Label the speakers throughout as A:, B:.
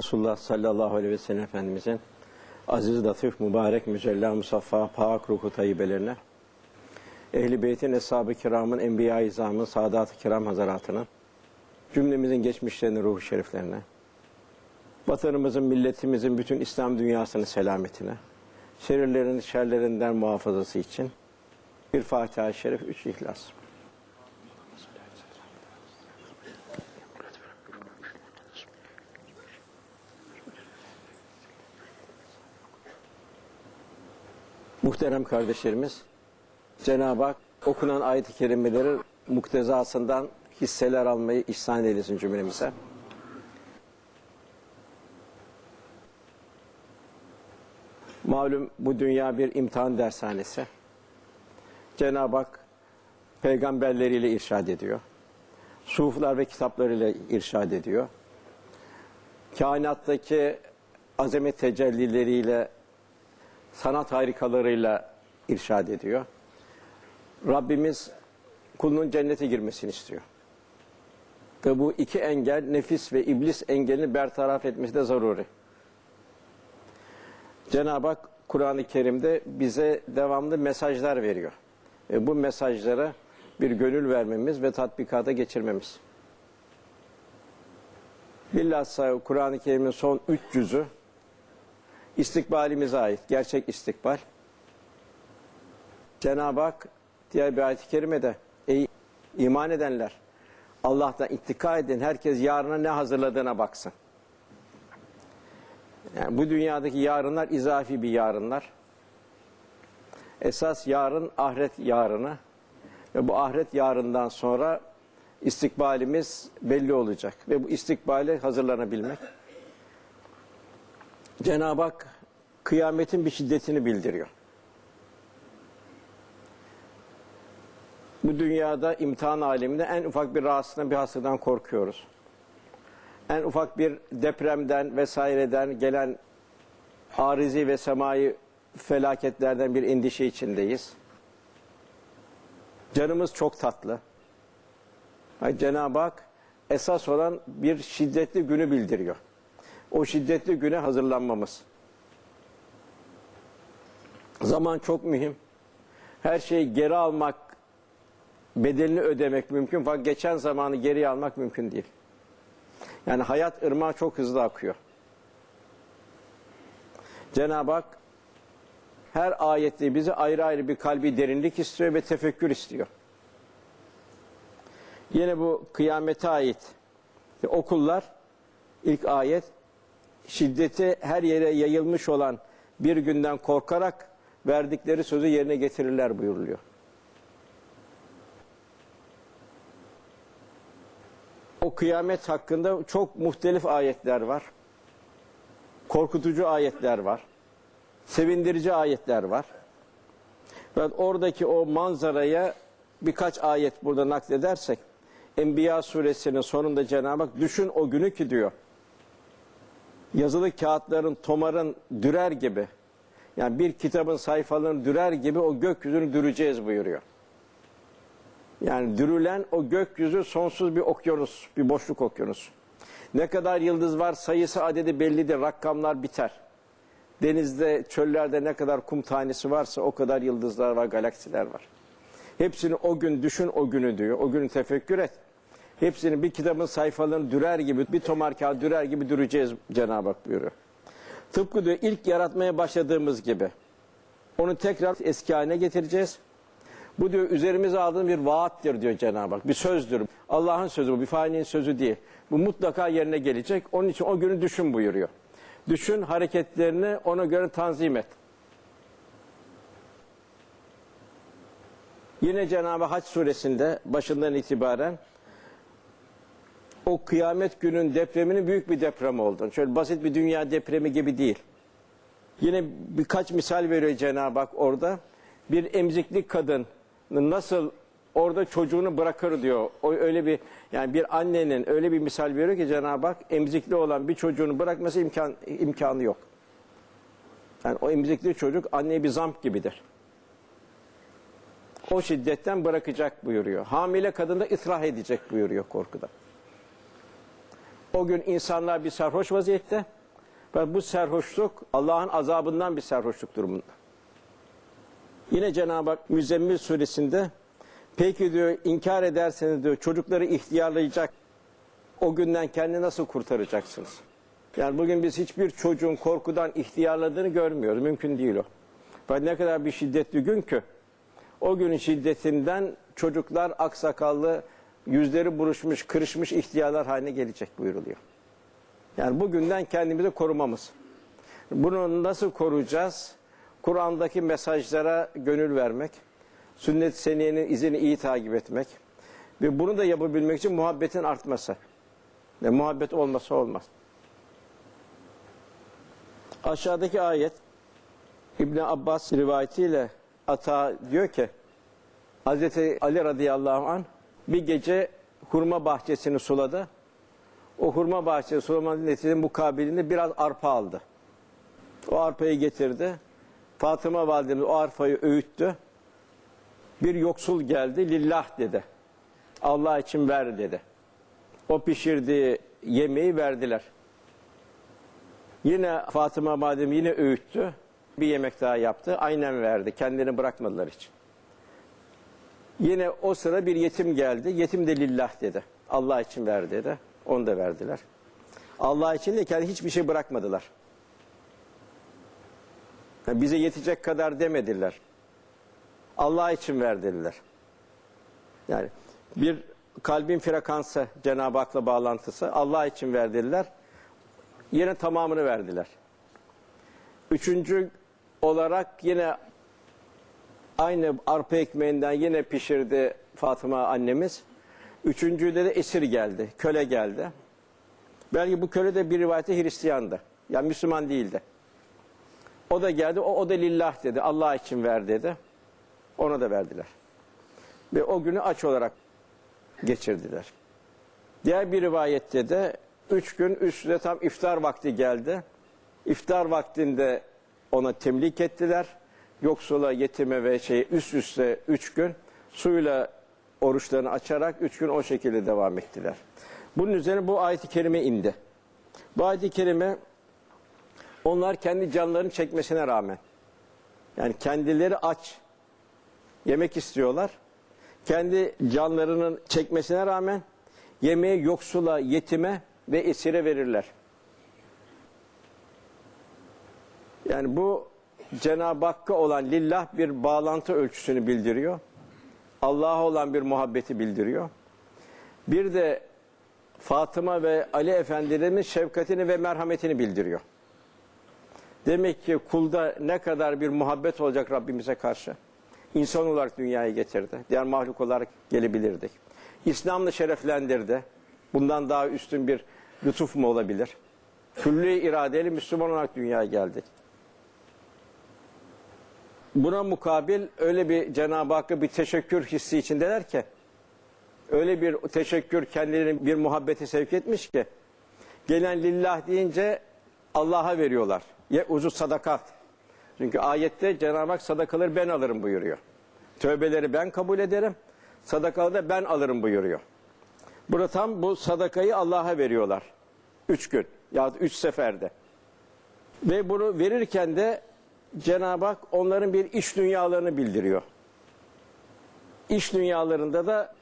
A: Resulullah sallallahu aleyhi ve sellem Efendimizin aziz, latif, mübarek, mücella, musaffa, pak ruhu tayyibelerine, Ehl-i Beyt'in, Eshab-ı Kiram'ın, Enbiya-i İzam'ın, Sadat-ı Kiram Hazaratının, cümlemizin geçmişlerinin ruhu şeriflerine, vatanımızın, milletimizin, bütün İslam dünyasının selametine, şerirlerin, şerlerinden muhafazası için bir Fatiha-i Şerif, üç İhlas. Muhterem kardeşlerimiz, Cenab-ı Hak okunan ayet-i kerimelerin muktezasından hisseler almayı ihsan eylesin cümlemize. Malum bu dünya bir imtihan dershanesi. Cenab-ı Hak peygamberleriyle irşad ediyor. Suflar ve kitaplarıyla irşad ediyor. Kainattaki azamet tecellileriyle sanat harikalarıyla irşad ediyor. Rabbimiz kulunun cennete girmesini istiyor. Ve bu iki engel nefis ve iblis engelini bertaraf etmesi de zaruri. Cenab-ı Hak Kur'an-ı Kerim'de bize devamlı mesajlar veriyor. Ve bu mesajlara bir gönül vermemiz ve tatbikata geçirmemiz. Bilhassa Kur'an-ı Kerim'in son üç cüzü istikbalimize ait, gerçek istikbal. Cenab-ı Hak diğer bir ayet-i kerimede ey iman edenler Allah'tan ittika edin herkes yarına ne hazırladığına baksın. Yani bu dünyadaki yarınlar izafi bir yarınlar. Esas yarın ahiret yarını ve bu ahiret yarından sonra istikbalimiz belli olacak ve bu istikbale hazırlanabilmek. Cenab-ı Hak kıyametin bir şiddetini bildiriyor. Bu dünyada imtihan aleminde en ufak bir rahatsızlıktan bir hastadan korkuyoruz. En ufak bir depremden vesaireden gelen arizi ve semai felaketlerden bir endişe içindeyiz. Canımız çok tatlı. Yani Cenab-ı Hak esas olan bir şiddetli günü bildiriyor. O şiddetli güne hazırlanmamız. Zaman çok mühim. Her şeyi geri almak, bedelini ödemek mümkün fakat geçen zamanı geriye almak mümkün değil. Yani hayat ırmağı çok hızlı akıyor. Cenab-ı Hak her ayette bize ayrı ayrı bir kalbi derinlik istiyor ve tefekkür istiyor. Yine bu kıyamete ait okullar ilk ayet şiddeti her yere yayılmış olan bir günden korkarak verdikleri sözü yerine getirirler buyuruluyor. O kıyamet hakkında çok muhtelif ayetler var. Korkutucu ayetler var. Sevindirici ayetler var. Ve oradaki o manzaraya birkaç ayet burada nakledersek Enbiya suresinin sonunda Cenab-ı Hak düşün o günü ki diyor yazılı kağıtların, tomarın dürer gibi yani bir kitabın sayfalarını dürer gibi o gökyüzünü düreceğiz buyuruyor. Yani dürülen o gökyüzü sonsuz bir okyanus, bir boşluk okyanus. Ne kadar yıldız var sayısı adedi bellidir, rakamlar biter. Denizde, çöllerde ne kadar kum tanesi varsa o kadar yıldızlar var, galaksiler var. Hepsini o gün düşün o günü diyor, o günü tefekkür et. Hepsini bir kitabın sayfalarını dürer gibi, bir tomar kağıt dürer gibi düreceğiz Cenab-ı Hak buyuruyor. Tıpkı diyor ilk yaratmaya başladığımız gibi. Onu tekrar eski haline getireceğiz. Bu diyor üzerimize aldığın bir vaattir diyor Cenab-ı Hak. Bir sözdür. Allah'ın sözü bu. Bir failin sözü değil. Bu mutlaka yerine gelecek. Onun için o günü düşün buyuruyor. Düşün hareketlerini ona göre tanzim et. Yine Cenab-ı Hac suresinde başından itibaren o kıyamet günün depreminin büyük bir deprem olduğunu, şöyle basit bir dünya depremi gibi değil. Yine birkaç misal veriyor Cenab-ı Hak orada. Bir emzikli kadın nasıl orada çocuğunu bırakır diyor. O öyle bir yani bir annenin öyle bir misal veriyor ki Cenab-ı Hak emzikli olan bir çocuğunu bırakması imkan imkanı yok. Yani o emzikli çocuk anneye bir zamp gibidir. O şiddetten bırakacak buyuruyor. Hamile kadın da edecek buyuruyor korkuda. O gün insanlar bir sarhoş vaziyette ve bu sarhoşluk Allah'ın azabından bir sarhoşluk durumunda. Yine Cenab-ı Hak Müzzemmil suresinde peki diyor inkar ederseniz diyor çocukları ihtiyarlayacak o günden kendini nasıl kurtaracaksınız? Yani bugün biz hiçbir çocuğun korkudan ihtiyarladığını görmüyoruz. Mümkün değil o. Ve ne kadar bir şiddetli gün ki o günün şiddetinden çocuklar aksakallı, yüzleri buruşmuş, kırışmış ihtiyarlar haline gelecek buyuruluyor. Yani bugünden kendimizi korumamız. Bunu nasıl koruyacağız? Kur'an'daki mesajlara gönül vermek, sünnet seniyenin izini iyi takip etmek ve bunu da yapabilmek için muhabbetin artması. Ve muhabbet olmasa olmaz. Aşağıdaki ayet İbn Abbas rivayetiyle Ata diyor ki Hazreti Ali radıyallahu an bir gece hurma bahçesini suladı. O hurma bahçesi sulamanın neticesinde mukabilinde biraz arpa aldı. O arpayı getirdi. Fatıma validemiz o arpayı öğüttü. Bir yoksul geldi, lillah dedi. Allah için ver dedi. O pişirdiği yemeği verdiler. Yine Fatıma validem yine öğüttü. Bir yemek daha yaptı. Aynen verdi. Kendini bırakmadılar hiç. Yine o sıra bir yetim geldi. Yetim de lillah dedi. Allah için ver dedi. Onu da verdiler. Allah için de kendi hiçbir şey bırakmadılar. Yani bize yetecek kadar demediler. Allah için ver dediler. Yani bir kalbin frekansı Cenab-ı Hak'la bağlantısı Allah için ver dediler. Yine tamamını verdiler. Üçüncü olarak yine aynı arpa ekmeğinden yine pişirdi Fatıma annemiz. Üçüncüde de esir geldi, köle geldi. Belki bu köle de bir rivayete Hristiyandı. Yani Müslüman değildi. O da geldi, o, o da lillah dedi, Allah için ver dedi. Ona da verdiler. Ve o günü aç olarak geçirdiler. Diğer bir rivayette de üç gün üstüne tam iftar vakti geldi. İftar vaktinde ona temlik ettiler. Yoksula, yetime ve şey üst üste üç gün suyla oruçlarını açarak üç gün o şekilde devam ettiler. Bunun üzerine bu ayet-i kerime indi. Bu ayet-i kerime onlar kendi canlarını çekmesine rağmen yani kendileri aç yemek istiyorlar. Kendi canlarının çekmesine rağmen yemeği yoksula, yetime ve esire verirler. Yani bu Cenab-ı Hakk'a olan lillah bir bağlantı ölçüsünü bildiriyor. Allah'a olan bir muhabbeti bildiriyor. Bir de Fatıma ve Ali Efendilerimiz şefkatini ve merhametini bildiriyor. Demek ki kulda ne kadar bir muhabbet olacak Rabbimize karşı. İnsan olarak dünyaya getirdi. Diğer mahluk olarak gelebilirdik. İslam'la şereflendirdi. Bundan daha üstün bir lütuf mu olabilir? Külli iradeli Müslüman olarak dünyaya geldik. Buna mukabil öyle bir Cenab-ı Hakk'a bir teşekkür hissi içindeler ki öyle bir teşekkür kendilerini bir muhabbete sevk etmiş ki gelen lillah deyince Allah'a veriyorlar. Ye uzu sadakat. Çünkü ayette Cenab-ı Hak sadakaları ben alırım buyuruyor. Tövbeleri ben kabul ederim. Sadakaları da ben alırım buyuruyor. Burada tam bu sadakayı Allah'a veriyorlar. Üç gün ya üç seferde. Ve bunu verirken de Cenab-ı Hak onların bir iş dünyalarını bildiriyor. İş dünyalarında da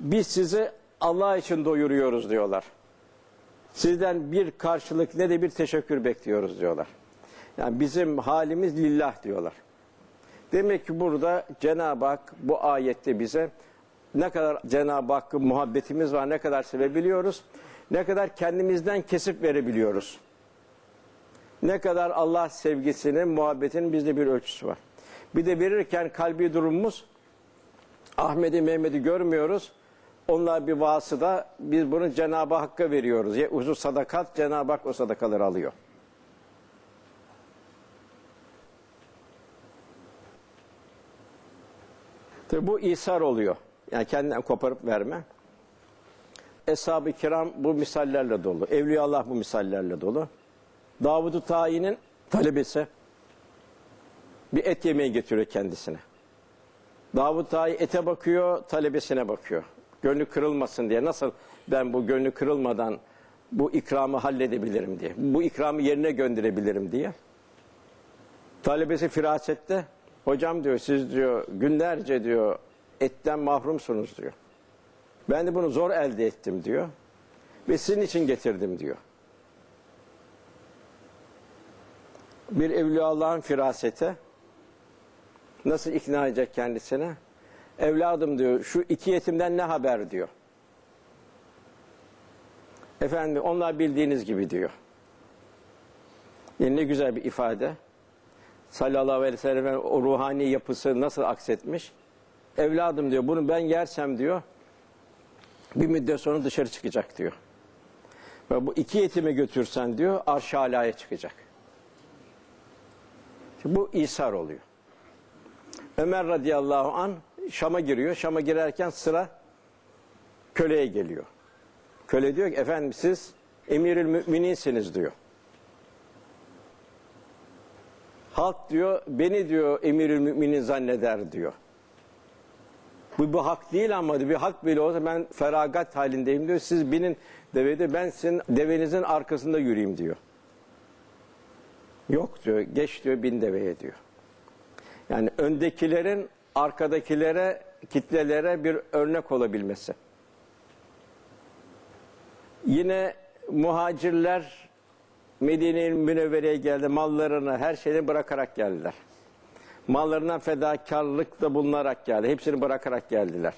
A: biz sizi Allah için doyuruyoruz diyorlar. Sizden bir karşılık ne de bir teşekkür bekliyoruz diyorlar. Yani bizim halimiz lillah diyorlar. Demek ki burada Cenab-ı Hak bu ayette bize ne kadar Cenab-ı Hakk'ın muhabbetimiz var, ne kadar sevebiliyoruz, ne kadar kendimizden kesip verebiliyoruz. Ne kadar Allah sevgisinin, muhabbetinin bizde bir ölçüsü var. Bir de verirken kalbi durumumuz Ahmet'i, Mehmet'i görmüyoruz. Onlar bir vasıda biz bunu Cenab-ı Hakk'a veriyoruz. Ya uzun sadakat Cenab-ı Hak o sadakaları alıyor. Tabi bu isar oluyor. Yani kendinden koparıp verme. Eshab-ı kiram bu misallerle dolu. Evliya Allah bu misallerle dolu. Davud-u Tayi'nin talebesi bir et yemeği getiriyor kendisine. Davud Tayi ete bakıyor, talebesine bakıyor. Gönlü kırılmasın diye. Nasıl ben bu gönlü kırılmadan bu ikramı halledebilirim diye. Bu ikramı yerine gönderebilirim diye. Talebesi firasette hocam diyor siz diyor günlerce diyor etten mahrumsunuz diyor. Ben de bunu zor elde ettim diyor. Ve sizin için getirdim diyor. Bir evliya Allah'ın firasete nasıl ikna edecek kendisine? Evladım diyor şu iki yetimden ne haber diyor. Efendim onlar bildiğiniz gibi diyor. Yani ne güzel bir ifade. Sallallahu aleyhi ve sellem'in o ruhani yapısı nasıl aksetmiş? Evladım diyor bunu ben yersem diyor bir müddet sonra dışarı çıkacak diyor. Ve bu iki yetimi götürsen diyor alaya çıkacak. Şimdi bu İsar oluyor. Ömer radıyallahu an Şam'a giriyor. Şam'a girerken sıra köleye geliyor. Köle diyor ki efendim siz emirül mümininsiniz diyor. Halk diyor beni diyor emirül müminin zanneder diyor. Bu, bu hak değil ama bir hak bile olsa ben feragat halindeyim diyor. Siz binin devede ben sizin devenizin arkasında yürüyeyim diyor. Yok diyor geç diyor bin deveye diyor. Yani öndekilerin arkadakilere kitlelere bir örnek olabilmesi. Yine muhacirler Medine'nin Münevvere'ye geldi. Mallarını, her şeyini bırakarak geldiler. Mallarından fedakarlıkta bulunarak geldi. Hepsini bırakarak geldiler.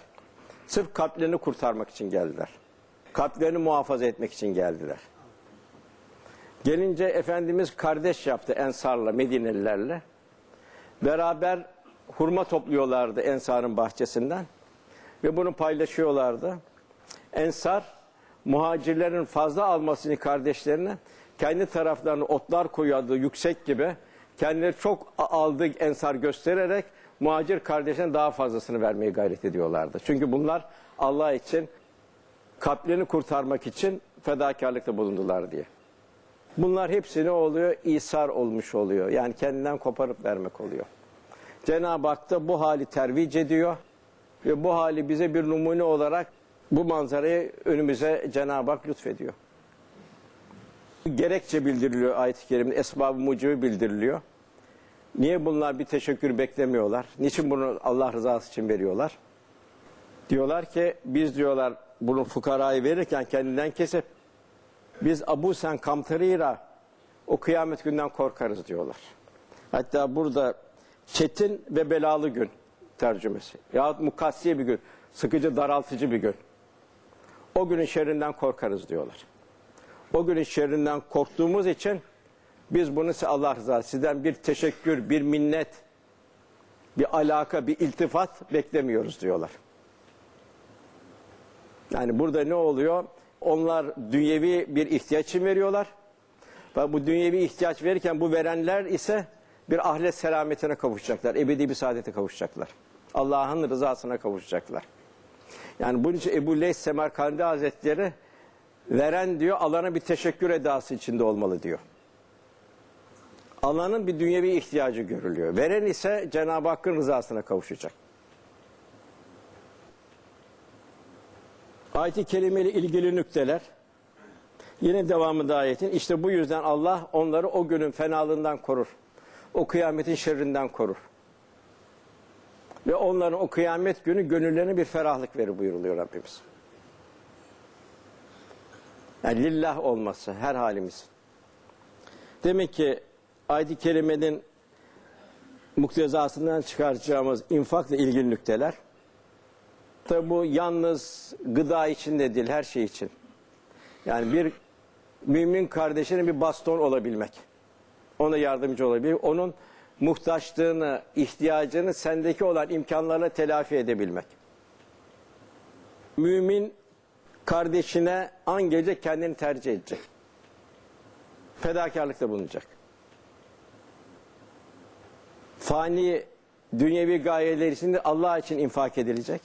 A: Sırf kalplerini kurtarmak için geldiler. Kalplerini muhafaza etmek için geldiler. Gelince Efendimiz kardeş yaptı Ensar'la, Medinelilerle. Beraber hurma topluyorlardı Ensar'ın bahçesinden. Ve bunu paylaşıyorlardı. Ensar, muhacirlerin fazla almasını kardeşlerine kendi taraflarına otlar koyuyordu yüksek gibi. Kendileri çok aldı ensar göstererek muhacir kardeşine daha fazlasını vermeye gayret ediyorlardı. Çünkü bunlar Allah için kalplerini kurtarmak için fedakarlıkta bulundular diye. Bunlar hepsi ne oluyor? İsar olmuş oluyor. Yani kendinden koparıp vermek oluyor. Cenab-ı Hak da bu hali tervic ediyor. Ve bu hali bize bir numune olarak bu manzarayı önümüze Cenab-ı Hak lütfediyor. Gerekçe bildiriliyor ayet-i kerimde, esbab-ı mucibi bildiriliyor. Niye bunlar bir teşekkür beklemiyorlar? Niçin bunu Allah rızası için veriyorlar? Diyorlar ki biz diyorlar bunu fukarayı verirken kendinden kesip biz Abu Sen Kamtarira o kıyamet günden korkarız diyorlar. Hatta burada çetin ve belalı gün tercümesi. Yahut mukassiye bir gün, sıkıcı daraltıcı bir gün. O günün şerrinden korkarız diyorlar. O günün şerrinden korktuğumuz için biz bunu Allah rızası sizden bir teşekkür, bir minnet, bir alaka, bir iltifat beklemiyoruz diyorlar. Yani burada ne oluyor? Onlar dünyevi bir ihtiyaç için veriyorlar. Ve bu dünyevi ihtiyaç verirken bu verenler ise bir ahiret selametine kavuşacaklar. Ebedi bir saadete kavuşacaklar. Allah'ın rızasına kavuşacaklar. Yani bunun için Ebu Leys Semerkandi Hazretleri veren diyor alana bir teşekkür edası içinde olmalı diyor. Alanın bir dünyevi ihtiyacı görülüyor. Veren ise Cenab-ı Hakk'ın rızasına kavuşacak. Ayet-i ilgili nükteler. Yine devamında ayetin. İşte bu yüzden Allah onları o günün fenalığından korur. O kıyametin şerrinden korur. Ve onların o kıyamet günü gönüllerine bir ferahlık verir buyuruluyor Rabbimiz. Yani lillah olması her halimiz. Demek ki ayet-i kerimenin muktezasından çıkaracağımız infakla ilgili nükteler. Tabi bu yalnız gıda için de değil her şey için. Yani bir mümin kardeşine bir baston olabilmek. Ona yardımcı olabilmek. Onun muhtaçlığını, ihtiyacını sendeki olan imkanlarla telafi edebilmek. Mümin kardeşine an gelecek kendini tercih edecek. Fedakarlıkta bulunacak. Fani dünyevi gayeler için de Allah için infak edilecek.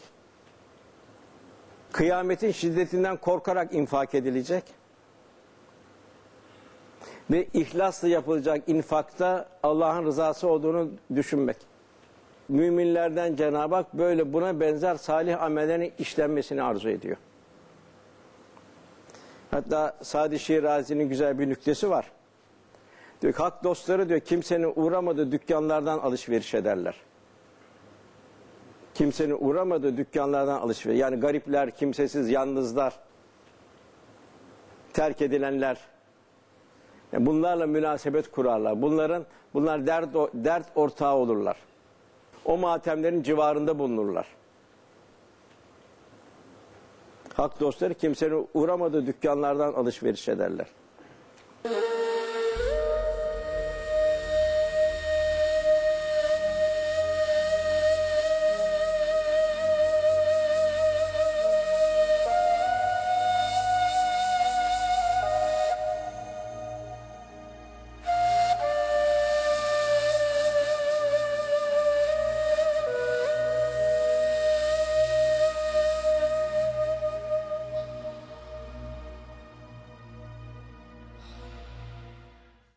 A: Kıyametin şiddetinden korkarak infak edilecek. Ve ihlasla yapılacak infakta Allah'ın rızası olduğunu düşünmek. Müminlerden Cenab-ı Hak böyle buna benzer salih amellerin işlenmesini arzu ediyor. Hatta Sadi Şirazi'nin güzel bir nüktesi var. Diyor ki, hak dostları diyor kimsenin uğramadığı dükkanlardan alışveriş ederler. Kimsenin uğramadığı dükkanlardan alışveriş. Yani garipler, kimsesiz, yalnızlar, terk edilenler. Yani bunlarla münasebet kurarlar. Bunların bunlar dert dert ortağı olurlar. O matemlerin civarında bulunurlar. Hak dostları kimsenin uğramadığı dükkanlardan alışveriş ederler.